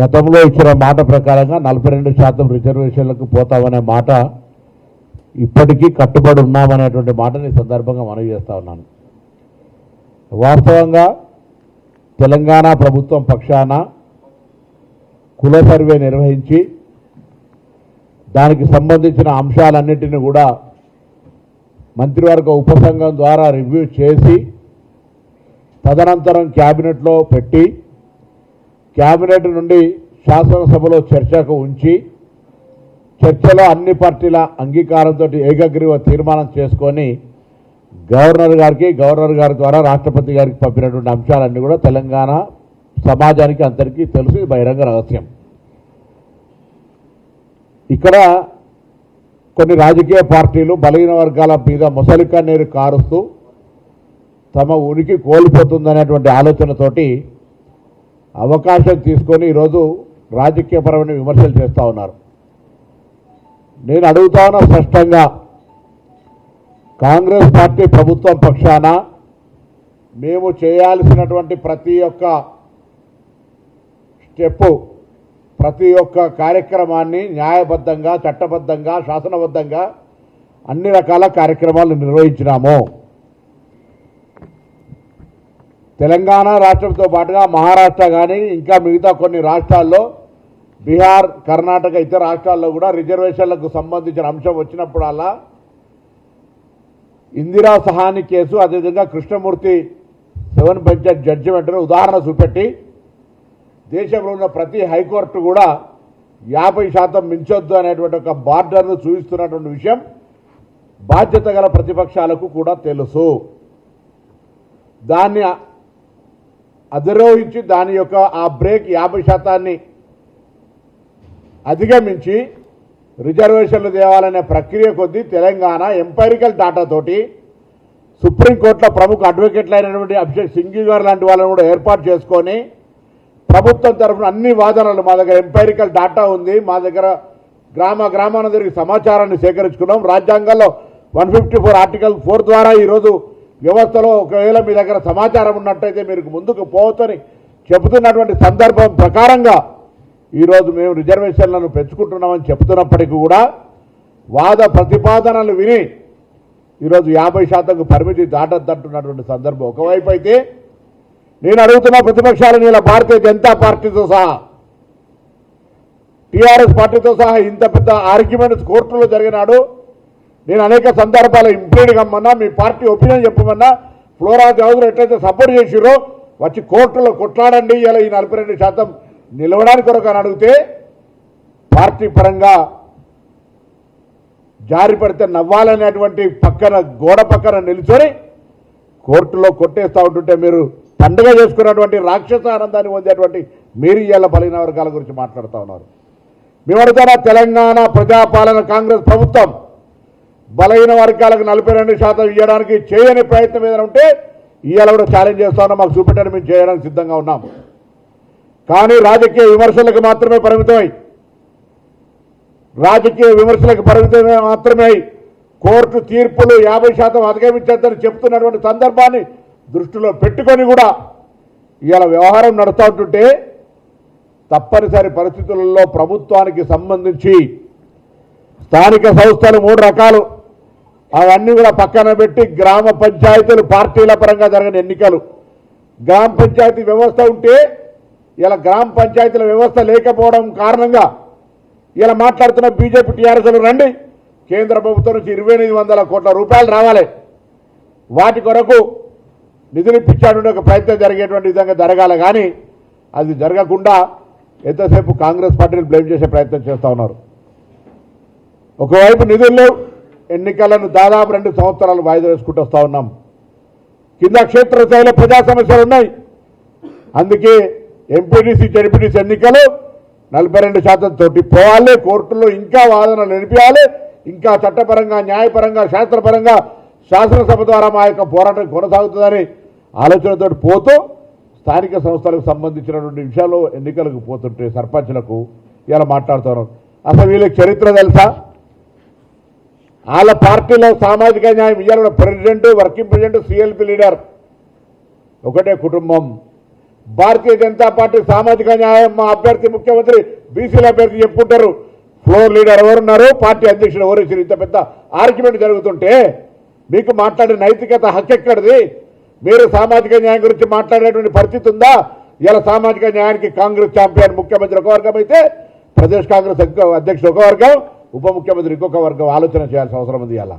గతంలో ఇచ్చిన మాట ప్రకారంగా నలభై రెండు శాతం రిజర్వేషన్లకు పోతామనే మాట ఇప్పటికీ కట్టుబడి ఉన్నామనేటువంటి మాటని సందర్భంగా మనవి చేస్తా ఉన్నాను. వాస్తవంగా తెలంగాణ ప్రభుత్వం పక్షాన కుల సర్వే నిర్వహించి దానికి సంబంధించిన అంశాలన్నింటినీ కూడా మంత్రివర్గ ఉపసంఘం ద్వారా రివ్యూ చేసి తదనంతరం క్యాబినెట్లో పెట్టి క్యాబినెట్ నుండి శాసనసభలో చర్చకు ఉంచి చర్చలో అన్ని పార్టీల అంగీకారంతో ఏకగ్రీవ తీర్మానం చేసుకొని గవర్నర్ గారికి గవర్నర్ గారి ద్వారా రాష్ట్రపతి గారికి పంపినటువంటి అంశాలన్నీ కూడా తెలంగాణ సమాజానికి అందరికీ తెలుసు. బహిరంగ రహస్యం. ఇక్కడ కొన్ని రాజకీయ పార్టీలు బలహీన వర్గాల మీద ముసలిక నీరు కారుస్తూ తమ ఉనికి కోల్పోతుందనేటువంటి ఆలోచనతోటి అవకాశం తీసుకొని ఈరోజు రాజకీయపరమైన విమర్శలు చేస్తూ ఉన్నారు. నేను అడుగుతా ఉన్నా స్పష్టంగా కాంగ్రెస్ పార్టీ ప్రభుత్వం పక్షాన మేము చేయాల్సినటువంటి ప్రతి ఒక్క స్టెప్పు ప్రతి ఒక్క కార్యక్రమాన్ని న్యాయబద్ధంగా చట్టబద్ధంగా శాసనబద్ధంగా అన్ని రకాల కార్యక్రమాలు నిర్వహించినాము. తెలంగాణ రాష్ట్రంతో పాటుగా మహారాష్ట్ర కానీ ఇంకా మిగతా కొన్ని రాష్ట్రాల్లో బీహార్ కర్ణాటక ఇతర రాష్ట్రాల్లో కూడా రిజర్వేషన్లకు సంబంధించిన అంశం వచ్చినప్పుడల్లా ఇందిరా సహాని కేసు అదేవిధంగా కృష్ణమూర్తి సెవెన్ బెంచ్ జడ్జిమెంట్ను ఉదాహరణ చూపెట్టి దేశంలో ఉన్న ప్రతి హైకోర్టు కూడా యాభై శాతం మించొద్దు అనేటువంటి ఒక బార్డర్ను చూపిస్తున్నటువంటి విషయం బాధ్యత గల ప్రతిపక్షాలకు కూడా తెలుసు. దాన్ని అధిరోహించి దాని యొక్క ఆ బ్రేక్ యాభై శాతాన్ని అధిగమించి రిజర్వేషన్లు తేవాలనే ప్రక్రియ కొద్దీ తెలంగాణ ఎంపైరికల్ డాటాతోటి సుప్రీంకోర్టులో ప్రముఖ అడ్వకేట్లు అయినటువంటి అభిషేక్ సింఘి గారు లాంటి వాళ్ళని కూడా ఏర్పాటు చేసుకొని ప్రభుత్వం తరఫున అన్ని వాదనలు మా దగ్గర ఎంపైరికల్ డాటా ఉంది మా దగ్గర గ్రామ గ్రామాన తిరిగి సమాచారాన్ని సేకరించుకున్నాం. రాజ్యాంగంలో one fifty four article four ద్వారా ఈరోజు వ్యవస్థలో ఒకవేళ మీ దగ్గర సమాచారం ఉన్నట్టయితే మీరు ముందుకు పోవచ్చని చెబుతున్నటువంటి సందర్భం ప్రకారంగా ఈరోజు మేము రిజర్వేషన్లను పెంచుకుంటున్నామని చెబుతున్నప్పటికీ కూడా వాద ప్రతిపాదనలు విని ఈరోజు యాభై శాతంకు పరిమితి దాటద్దంటున్నటువంటి సందర్భం ఒకవైపు అయితే నేను అడుగుతున్న ప్రతిపక్షాలు ఇలా భారతీయ జనతా పార్టీతో సహా టీఆర్ఎస్ పార్టీతో సహా ఇంత పెద్ద ఆర్గ్యుమెంట్స్ కోర్టులో జరిగినాడు. నేను అనేక సందర్భాలు ఇంప్లీడ్ కమ్మన్నా మీ పార్టీ ఒపీనియన్ చెప్పమన్నా ఫ్లోరా చౌదరి ఎట్లయితే సపోర్ట్ చేసిరో వచ్చి కోర్టులో కొట్లాడండి ఇలా ఈ నలభై రెండు శాతం నిలవడానికి కొరకు అని అడిగితే పార్టీ పరంగా జారి పడితే నవ్వాలనేటువంటి పక్కన గోడ పక్కన నిలుచొని కోర్టులో కొట్టేస్తూ ఉంటుంటే మీరు పండుగ చేసుకున్నటువంటి రాక్షస ఆనందాన్ని పొందేటువంటి మీరు ఇవాళ బలహీన వర్గాల గురించి మాట్లాడుతూ ఉన్నారు. మేము తెలంగాణ ప్రజాపాలన కాంగ్రెస్ ప్రభుత్వం బలహీన వర్గాలకు నలభై రెండు శాతం ఇవ్వడానికి చేయని ప్రయత్నం ఏదైనా ఉంటే ఇవాళ కూడా ఛాలెంజ్ చేస్తా ఉన్నాం. మాకు చూపెట్టడం మేము చేయడానికి సిద్ధంగా ఉన్నాం. కానీ రాజకీయ విమర్శలకు మాత్రమే పరిమితమై రాజకీయ విమర్శలకు పరిమితమే మాత్రమే కోర్టు తీర్పులు యాభై శాతం అధిగమించద్దని చెప్తున్నటువంటి సందర్భాన్ని దృష్టిలో పెట్టుకొని కూడా ఇవాళ వ్యవహారం నడుస్తూ ఉంటుంటే తప్పనిసరి పరిస్థితులలో ప్రభుత్వానికి సంబంధించి స్థానిక సంస్థలు మూడు రకాలు. అవన్నీ కూడా పక్కన పెట్టి గ్రామ పంచాయతీలు పార్టీల పరంగా జరగని ఎన్నికలు. గ్రామ పంచాయతీ వ్యవస్థ ఉంటే ఇలా గ్రామ పంచాయతీల వ్యవస్థ లేకపోవడం కారణంగా ఇలా మాట్లాడుతున్న బీజేపీ టీఆర్ఎస్లు రండి. కేంద్ర ప్రభుత్వం నుంచి ఇరవై ఎనిమిది వందల కోట్ల రూపాయలు రావాలి. వాటి కొరకు నిధులు ఇప్పించాడు ఒక ప్రయత్నం జరిగేటువంటి విధంగా జరగాలి. కానీ అది జరగకుండా ఎంతసేపు కాంగ్రెస్ పార్టీని బ్లేమ్ చేసే ప్రయత్నం చేస్తూ ఉన్నారు. ఒకవైపు నిధులు లేవు ఎన్నికలను దాదాపు రెండు సంవత్సరాలు వాయిదా వేసుకుంటూ వస్తూ ఉన్నాం. కింద క్షేత్రస్థాయిలో ప్రజా సమస్యలు ఉన్నాయి. అందుకే ఎంపీటీసీ జడ్పీటీసీ ఎన్నికలు నలభై రెండు శాతం తోటి పోవాలి కోర్టులో ఇంకా వాదనలు నిలిపియాలి ఇంకా చట్టపరంగా న్యాయపరంగా శాస్త్రపరంగా శాసనసభ ద్వారా మా యొక్క పోరాటం కొనసాగుతుందని ఆలోచనతో పోతూ స్థానిక సంస్థలకు సంబంధించినటువంటి విషయాల్లో ఎన్నికలకు పోతుంటే సర్పంచ్లకు ఇలా మాట్లాడుతున్నారు అసలు వీళ్ళకి చరిత్ర తెలుసా? వాళ్ళ పార్టీలో సామాజిక న్యాయం ఇవాళ president working president CLP leader. ఒకటే కుటుంబం. భారతీయ జనతా పార్టీ సామాజిక న్యాయం మా అభ్యర్థి ముఖ్యమంత్రి బీసీల అభ్యర్థి చెప్పుకుంటారు. ఫ్లోర్ లీడర్ ఎవరున్నారు? పార్టీ అధ్యక్షుడు ఎవరు? ఇచ్చారు? ఇంత పెద్ద ఆర్గ్యుమెంట్ జరుగుతుంటే మీకు మాట్లాడే నైతికత హక్కు ఎక్కడిది మీరు సామాజిక న్యాయం గురించి మాట్లాడేటువంటి పరిస్థితి ఉందా? ఇలా సామాజిక న్యాయానికి కాంగ్రెస్ ఛాంపియన్ ముఖ్యమంత్రి ఒక వర్గం అయితే ప్రదేశ్ కాంగ్రెస్ అధ్యక్షుడు ఒక వర్గం ఉప ముఖ్యమంత్రి ఇంకొక వర్గం ఆలోచన చేయాల్సిన అవసరం ఉంది అలా